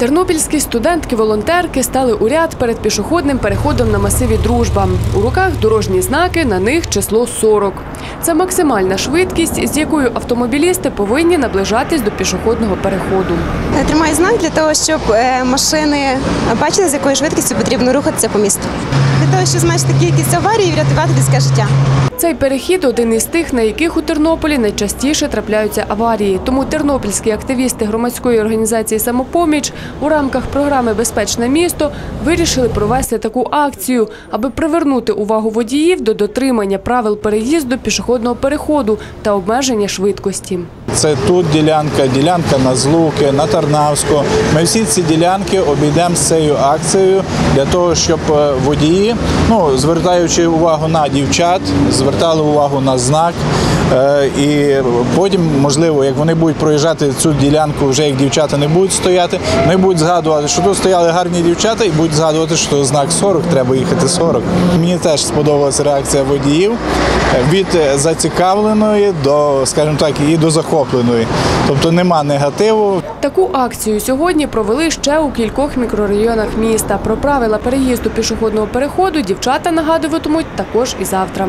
Тернопільські студентки-волонтерки стали у ряд перед пішохідним переходом на масиві Дружба. У руках дорожні знаки, на них число 40. Це максимальна швидкість, з якою автомобілісти повинні наближатись до пішохідного переходу. Тримаю знак для того, щоб е, машини бачили, з якою швидкістю потрібно рухатися по місту. Для того, щоб зменшити кількість аварій і врятувати людське життя. Цей перехід один із тих, на яких у Тернополі найчастіше трапляються аварії. Тому тернопільські активісти громадської організації Самопоміч у рамках програми Безпечне місто вирішили провести таку акцію, аби привернути увагу водіїв до дотримання правил переїзду пішохідного переходу та обмеження швидкості. Це тут ділянка, ділянка на Злуки, на Тарнавську. Ми всі ці ділянки обійдемо з цією акцією для того, щоб е, водії, ну звертаючи увагу на дівчат, звертали увагу на знак. Е, І потім, можливо, як вони будуть проїжджати цю ділянку, вже як дівчата не будуть стояти, вони будуть згадувати, що тут стояли гарні дівчата, і будуть згадувати, що знак 40, треба їхати 40. Мені теж сподобалася реакція водіїв від зацікавленої до, скажімо так, і до захопленої. Тобто нема негативу. Таку акцію сьогодні провели ще у кількох мікрорайонах міста. Про правила переїзду пішохідного переходу дівчата нагадуватимуть також і завтра.